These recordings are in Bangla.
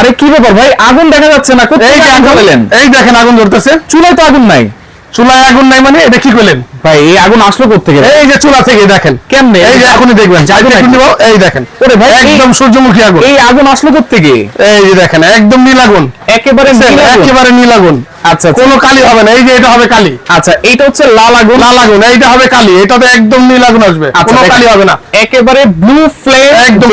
আরে কি ব্যাপার ভাই? আগুন দেখা যাচ্ছে না এই যে আগুন? আগুন এই দেখেন আগুন ধরতেছে। চুলায় তো আগুন নাই। চুলায় আগুন নাই মানে এটা কি করলেন? ভাই এই আগুন আসলো কোথেকে এই যে চুলা থেকে দেখেন। কেমনে? এই যে এখনই দেখবেন এই দেখেন। ওরে ভাই, একদম সূর্যমুখী আগুন। এই আগুন আসলো কোথেকে এই যে দেখেন একদম নীল আগুন। একেবারে একেবারে নীল আগুন। আচ্ছা আচ্ছা। কোনো কালি হবে না এই যে এটা হবে কালি। আচ্ছা এইটা হচ্ছে লাল আগুন। লাল আগুন এইটা হবে কালি এটাতে একদম নীল আগুন আসবে। আচ্ছা, কোনো কালি হবে না। একেবারে ব্লু ফ্লেম একদম।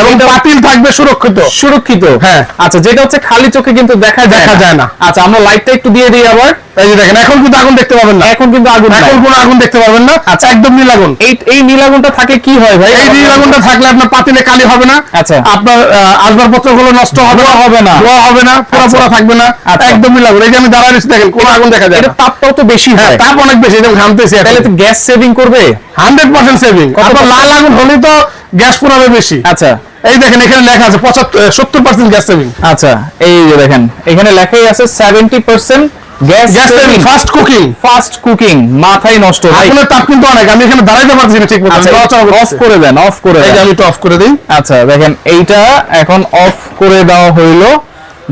এবং পাতিল থাকবে সুরক্ষিত। সুরক্ষিত। হ্যাঁ। আচ্ছা যেটা হচ্ছে খালি চোখে কিন্তু দেখা দেখা যায় না। আচ্ছা আমরা লাইটটা একটু দিয়ে দিই আবার। এই যে দেখেন এখন কিন্তু আগুন দেখতে পাবেন না। এখন কিন্তু আগুন নাই। কোনো আগুন দেখতে পাবেন না। একদম নীল আগুন। এই এই নীল আগুনটা থাকে কি হয় ভাই? এই নীল আগুনটা থাকলে আপনার পাতিলে কালি হবে না। আচ্ছা। আপনার আসবাবপত্রগুলো নষ্ট হবে না। হবে না। ধোয়া হবে না পোড়া। পোড়া থাকবে না। একদম নীল আগুন। এই যে আমি দাঁড়ায় দেখেন কোনো আগুন দেখা যায় এটা তাপটাও তো বেশি হ্যাঁ তাপ অনেক বেশি যেমন ঘামতেছি তাহলে তো গ্যাস সেভিং করবে? হান্ড্রেড পার্সেন্ট সেভিং আপনার লাল আগুন হলেই তো গ্যাস পোড়াবে বেশি। আচ্ছা। এই দেখেন এখানে লেখা আছে পঁচাত্তর সত্তর পার্সেন্ট গ্যাস সেভিং আচ্ছা এই যে দেখেন এখানে লেখাই আছে seventy percent gas gas fast cooking fast cooking মাথায় নষ্ট ভাই। আগুনের তাপ কিন্তু অনেক আমি এখানে দাঁড়াইতে পারছি না ঠিক মতো আচ্ছা অফ করে দেন অফ করে দেন। আমি অফ করে দিই। আচ্ছা দেখেন এইটা এখন অফ করে দেওয়া হইল।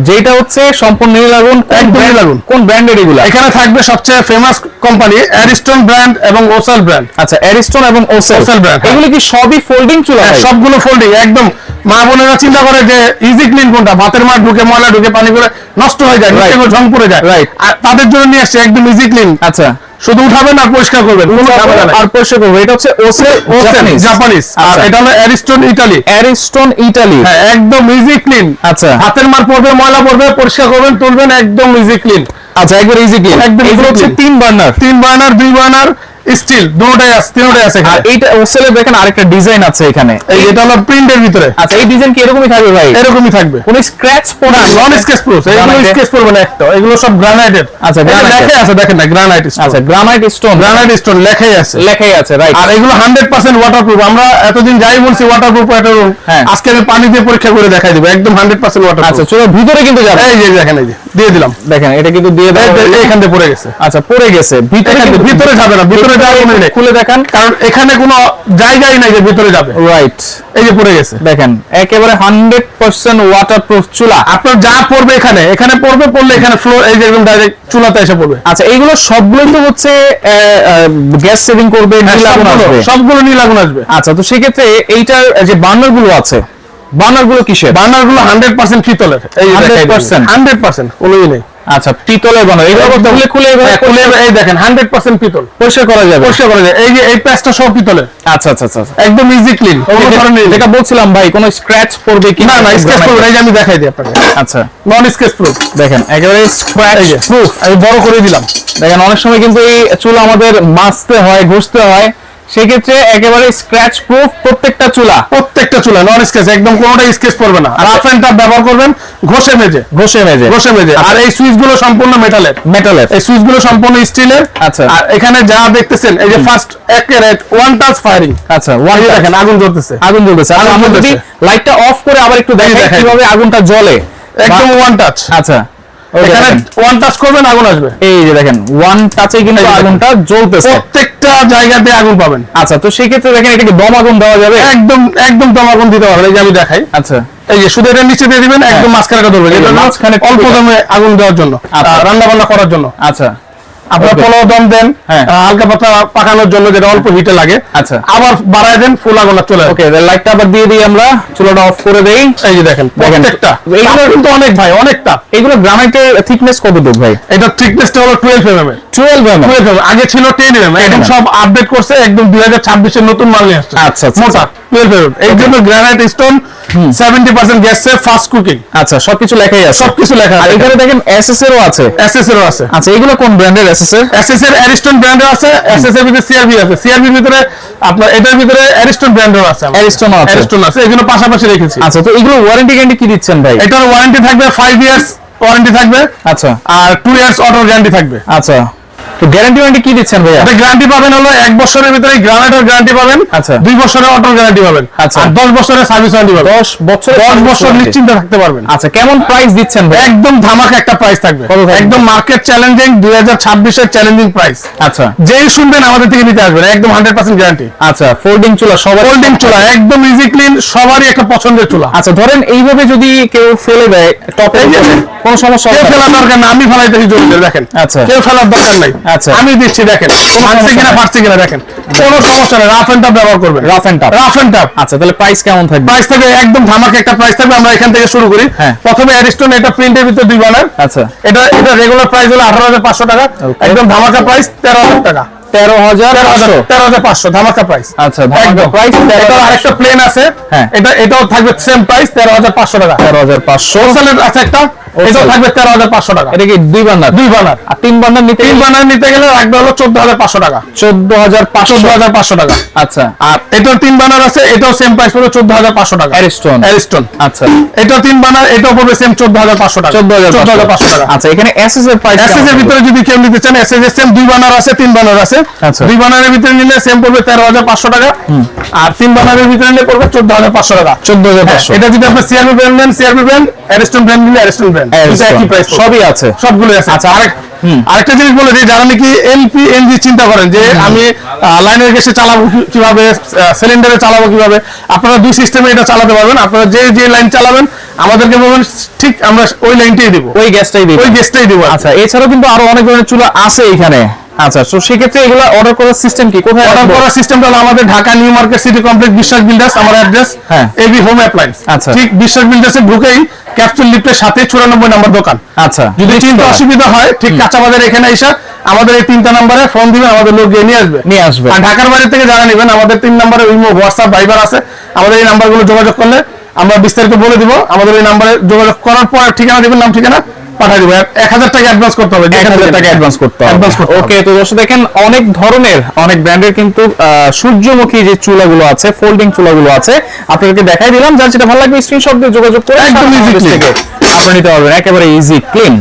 যেটা হচ্ছে সম্পূর্ণ নীল আগুন কোন একদম নীল brand- আগুন। কোন ব্র্যান্ডের এগুলা? এখানে থাকবে সবচেয়ে ফেমাস কোম্পানি অ্যারিস্টন ব্র্যান্ড এবং ওসাল ব্র্যান্ড আচ্ছা অ্যারিস্টন এবং ওসেল brand, হ্যাঁ। কি সবই ফোল্ডিং চুলা সবগুলো ফোল্ডিং একদম মা বোনেরা চিন্তা করে যে ইজি ক্লিন কোনটা? ভাতের মাঠ ঢুকে ময়লা ঢুকে পানি করে নষ্ট হয়ে যায় ঝং পড়ে যায়। Right. আর তাদের জন্য নিয়ে আসছে একদম ইজি ক্লিন আচ্ছা। শুধু উঠাবেন আর পরিষ্কার করবেন আর পরিষ্কার করব। এটা হচ্ছে ওসেল জাপানিজ জাপানিজ আর আচ্ছা। এটা হলো অ্যারিস্টন ইটালি অ্যারিস্টন ইটালি হ্যাঁ একদম ইজি ক্লিন আচ্ছা। হাতের মার পড়বে ময়লা পড়বে পরিষ্কার করবেন তুলবেন একদম ইজি ক্লিন আচ্ছা একবার ইজি ক্লিন একদম এগুলো হচ্ছে তিন বার্নার তিন বার্নার দুই বার্নার স্টিল আছে তিনটাই আছে আর এখানে। এইটা দেখেন আরেকটা ডিজাইন আছে এখানে। এই এটা হলো প্রিন্টের ভিতরে। আচ্ছা এই ডিজাইন কি এরকমই থাকবে ভাই? এরকমই থাকবে। কোন স্ক্র্যাচ পড়া নন স্কেচ প্রুফ এগুলো না একটা। এগুলো সব গ্রানাইটেড আচ্ছা। লেখাই আছে দেখেন না গ্রানাইট আচ্ছা গ্রানাইট স্টোন গ্রানাইট স্টোন লেখাই আছে। লেখাই আছে রাইট আর এগুলো হান্ড্রেড পার্সেন্ট ওয়াটারপ্রুফ আমরা এতদিন যাই বলছি ওয়াটারপ্রুফ ওয়াটারপ্রুফ হ্যাঁ। আজকে আমি পানি দিয়ে পরীক্ষা করে দেখাই দেবো। একদম হান্ড্রেড পার্সেন্ট আচ্ছা ওয়াটারপ্রুফ চলো ভিতরে কিন্তু যাবে। এই যে দেখেন এই যে দিয়ে দিলাম। দেখেন এটা কিন্তু দিয়ে হলো। এইখান দিয়ে পড়ে গেছে। আচ্ছা পড়ে গেছে। ভিতরে এখান ভিতরে যাবে না ভিতরে খুলে দেখান। কারণ এখানে কোনো জায়গাই নাই যে ভিতরে যাবে। রাইট এই যে পড়ে গেছে। দেখেন একেবারে হান্ড্রেড পার্সেন্ট ওয়াটারপ্রুফ চুলা। আপনার যা পড়বে এখানে এখানে পড়বে পড়লে এখানে ফ্লোর এই যে একদম ডাইরেক্ট চুলাতে এসে পড়বে। আচ্ছা এইগুলো সবগুলোই তো হচ্ছে গ্যাস সেভিং করবে নীল আগুন সবগুলো- আসবে। সবগুলো নীল আগুন আসবে। আচ্ছা তো সেক্ষেত্রে এইটার যে বার্নারগুলো আছে বার্নারগুলো কিসের বার্নারগুলো হান্ড্রেড পার্সেন্ট পিতলের এই 100% হান্ড্রেড পার্সেন্ট কোনোই নেই। আচ্ছা পিতলের আবার খুলে খুলে হ্যাঁ, খুলে এই দেখেন হান্ড্রেড পার্সেন্ট পিতল। পরিষ্কার করা যাবে। পরিষ্কার করা যায় এই যে এই প্যাচটা সব পিতলের। আচ্ছা আচ্ছা আচ্ছা আচ্ছা। একদম ইজি ক্লিন কোনো ধরনের যেটা বলছিলাম ভাই কোনো স্ক্র্যাচ পড়বে কি না? না স্কেচ করবেন এই আমি দেখাই দিই আপনাকে। আচ্ছা। নন স্কেচ প্রুফ দেখেন একেবারে স্ক্র্যাচ প্রুফ আমি বড় করে দিলাম। দেখেন অনেক সময় কিন্তু এই চুল আমাদের মাজতে হয় ঘষতে হয়। সেক্ষেত্রে একেবারে স্ক্র্যাচ প্রুফ প্রত্যেকটা চুলা। প্রত্যেকটা চুলা নন স্কেচ একদম কোনোটাই স্কেচ করবে না। রাফ এন্ড টাফ ব্যবহার করবেন ঘষে মেজে। ঘষে মেজে। ঘষে মেজে। আর এই সুইচগুলো সম্পূর্ণ মেটালের মেটালের এই সুইচগুলো সম্পূর্ণ স্টিলের আচ্ছা। আর এখানে যা দেখতেছেন এই যে first accurate one touch firing আচ্ছা ওয়ান দেখেন আগুন জ্বলতেছে। আগুন জ্বলতেছে। আর আগুন আমরা যদি লাইটটা অফ করে আবার একটু দেখাই। কীভাবে আগুনটা জ্বলে। একদম ওয়ান টাচ আচ্ছা এখানে ওয়ান টাচ করবেন আগুন আসবে। এই যে দেখেন ওয়ান টাচে কিন্তু। আগুনটা জ্বলতেছে। প্রত্যেকটা জায়গাতে আগুন পাবেন। আচ্ছা তো সেই ক্ষেত্রে দেখেন এটাকে দম আগুন দেওয়া যাবে? একদম একদম দম আগুন দিতে পারবেন এই যে আমি দেখাই। আচ্ছা। এই যে শুধু এটা নিচে দিয়ে দিবেন একদম মাঝখানে ধরবেন। এটা মাঝখানে অল্প দমে আগুন দেওয়ার জন্য আর রান্না বান্না করার জন্য। আচ্ছা। আপনার. পোলাও দম দেন হ্যাঁ। হালকা পাতলা পাকানোর জন্য যেটা অল্প হিটে লাগে। আচ্ছা। আবার বাড়ায় দেন ফুল আগুন চলে। ওকে লাইটটা আবার দিয়ে দিই আমরা। চুলাটা অফ করে দেই। এই যে দেখেন। প্রত্যেকটা। এইগুলো- কিন্তু অনেক ভাই অনেকটা। এগুলো গ্রানাইটের থিকনেস কতটুকু ভাই? এটা থিকনেসটা হলো twelve M M twelve M twelve M আগে ছিল টেন এম এখন সব আপডেট করছে একদম দুই হাজার ছাব্বিশের নতুন মাল নিয়ে আসছে। আচ্ছা, আচ্ছা, মোটা টুয়েলভ এম এই জন্য granite stone seventy percent gas safe fast cooking আচ্ছা সবকিছু লেখাই আছে। সবকিছু লেখা আর এখানে দেখেন আছে। আছে। আচ্ছা এগুলো কোন ব্র্যান্ডের এসএস এর এসএসএর অ্যারিস্টন ব্র্যান্ডের আছে এসএসএর ভিতরে সিআরবি আছে। সিআরবির ভিতরে আপনার এটার ভিতরে অ্যারিস্টন ব্র্যান্ডের আছে অ্যারিস্টন আছে। অ্যারিস্টন আছে এই পাশাপাশি রেখেছি। আচ্ছা তো এগুলো ওয়ারেন্টি গ্যারান্টি কি দিচ্ছেন ভাই? এটার ওয়ারেন্টি থাকবে ফাইভ ইয়ার্স ওয়ারেন্টি থাকবে। আচ্ছা। আর টু ইয়ার্স অটো গ্যারান্টি থাকবে। আচ্ছা। তো গ্যারান্টি ওয়ারেন্টি কি দিচ্ছেন ভাইয়া? এটা গ্যারান্টি পাবেন হলো এক বছরের ভিতরে গ্রানাইটের গ্যারান্টি পাবেন আচ্ছা। দুই বছরের অটো গ্যারান্টি পাবেন আচ্ছা। আর দশ বছরের সার্ভিস ওয়ারেন্টি পাবেন। দশ বছর দশ বছর নিশ্চিন্তে থাকতে পারবেন। আচ্ছা কেমন প্রাইস দিচ্ছেন ভাই একদম ধামাকা একটা প্রাইস থাকবে। একদম মার্কেট চ্যালেঞ্জিং দুই হাজার চ্যালেঞ্জিং প্রাইস আচ্ছা। যেই শুনবেন আমাদের থেকে নিতে আসবেন একদম হান্ড্রেড পার্সেন্ট গ্যারান্টি আচ্ছা ফোল্ডিং চুলা সবার হোল্ডিং চুলা একদম ইজি ক্লিন সবারই একটা পছন্দের চুলা। আচ্ছা ধরেন এইভাবে যদি কেউ ফেলে দেয় টপে কোন সমস্যা হবে? দরকার না আমি ফেলাইতেছি জমিতে দেখেন। আচ্ছা। কেউ ফেলার দরকার নাই। আমি দিচ্ছি দেখেন। ফাটছে কিনা ফাটছে কিনা দেখেন। কোনো সমস্যা নেই রাফ এন্ড টাপ ব্যবহার করবেন। And tough। রাফ এন্ড টাপ আচ্ছা তাহলে প্রাইস কেমন থাকবে? প্রাইস থাকবে একদম ধামাকা একটা প্রাইস থাকবে আমরা এখান থেকে শুরু করি। হ্যাঁ। প্রথমে অ্যারিস্টোন এটা প্রিন্টের ভিতরে দুই বানার আচ্ছা। এটা এটা রেগুলার প্রাইস হলো আঠারো হাজার পাঁচশো টাকা। একদম ধামাকা প্রাইস তেরো হাজার টাকা। তেরো হাজার তেরো হাজার পাঁচশো। ধামাকা প্রাইস আচ্ছা ধামাকা প্রাইস আরেকটা প্লেন আছে। হ্যাঁ। এটা এটাও থাকবে সেম প্রাইস তেরো হাজার পাঁচশো টাকা। তেরো হাজার পাঁচশো। আছে একটা। থাকবে তেরো হাজার পাঁচশো টাকা। এটা কি দুই বান্নার? দুই বানার আর তিন বান্নার নিতে তিন বানার নিতে গেলে রাখবে হলো চোদ্দ হাজার পাঁচশো টাকা। চোদ্দ হাজার পাঁচশো। চোদ্দ হাজার পাঁচশো টাকা। আচ্ছা। আর এটাও তিন বানার আছে এটাও সেম প্রাইস পড়বে চোদ্দ হাজার পাঁচশো টাকা। Ariston। অ্যারিস্টন আচ্ছা। এটাও তিন বানার এটাও পড়বে সেম চোদ্দ হাজার পাঁচশো টাকা। চোদ্দ হাজার চোদ্দ হাজার পাঁচশো টাকা। আচ্ছা এখানে এসএস এর প্রাইস এসএস এর ভিতরে যদি কেউ নিতে চান এসএস এর সেম দুই বানার আছে তিন বানার আছে। আচ্ছা। দুই বানারের ভিতরে নিলে সেম পড়বে তেরো হাজার পাঁচশো টাকা। আর তিন বানারের ভিতরে নিলে পড়বে চোদ্দ হাজার পাঁচশো টাকা। চোদ্দ হাজার হ্যাঁ, পাঁচশো এটা যদি আপনি সিআরবি ব্র্যান্ড নেন সিআরবি ব্র্যান্ড অ্যারিস্টন ব্র্যান্ড নিলে অ্যারিস্টন ব্র্যান্ড একই প্রাইস সবই আছে। সবগুলো আছে। আচ্ছা আরেক আরেকটা জিনিস বলে দিই যারা নাকি এলপি এনজি চিন্তা করেন যে আমি লাইনের গ্যাসে চালাবো কীভাবে সিলিন্ডারে চালাবো কীভাবে আপনারা দুই সিস্টেমে এটা চালাতে পারবেন। আপনারা যে যে লাইন চালাবেন আমাদেরকে বলবেন ঠিক আমরা ওই লাইনটাই দিব। ওই গ্যাসটাই দিব ওই গ্যাসটাই দিব আচ্ছা এছাড়াও কিন্তু আরও অনেক ধরনের চুলা আছে এখানে। আচ্ছা তো সেক্ষেত্রে এগুলো অর্ডার করার সিস্টেম কি? কোথায় অর্ডার করার সিস্টেমটা হলো আমাদের Dhaka New Market City Complex Biswas builders আমার অ্যাড্রেস হ্যাঁ। এবি হোম অ্যাপ্লায়েন্স আচ্ছা। ঠিক বিশ্বাস বিল্ডার্সে ঢুকেই ক্যাপসুল লিফটের সাথে চুরানব্বই নম্বর দোকান। আচ্ছা যদি চিন্তা অসুবিধা হয় ঠিক কাঁচা বাজার এখানে এসে আমাদের এই তিনটা নম্বরে ফোন দিবেন আমাদের লোক গিয়ে নিয়ে আসবে। নিয়ে আসবে। আর ঢাকার বাড়ি থেকে যারা নেবেন আমাদের তিন নম্বরে ইমো হোয়াটসঅ্যাপ ভাইবার আছে। আমাদের এই নাম্বারগুলো যোগাযোগ করলে আমরা বিস্তারিত বলে দিব। আমাদের এই নাম্বারে যোগাযোগ করার পর ঠিকানা দিবেন নাম ঠিকানা। পাঠিয়ে দিব। এক হাজার টাকা অ্যাডভান্স করতে হবে এক হাজার টাকা অ্যাডভান্স করতে হবে। ওকে তো দর্শক দেখেন অনেক ধরনের অনেক ব্র্যান্ডের কিন্তু আহ, সূর্যমুখী যে চুলাগুলো আছে ফোল্ডিং চুলাগুলো আছে আপনাদেরকে দেখাই দিলাম যার যেটা ভালো লাগবে স্ক্রিনশট দিয়ে যোগাযোগ করে একদম clean। থেকে আপনি নিতে পারবেন। একেবারে ইজি ক্লিন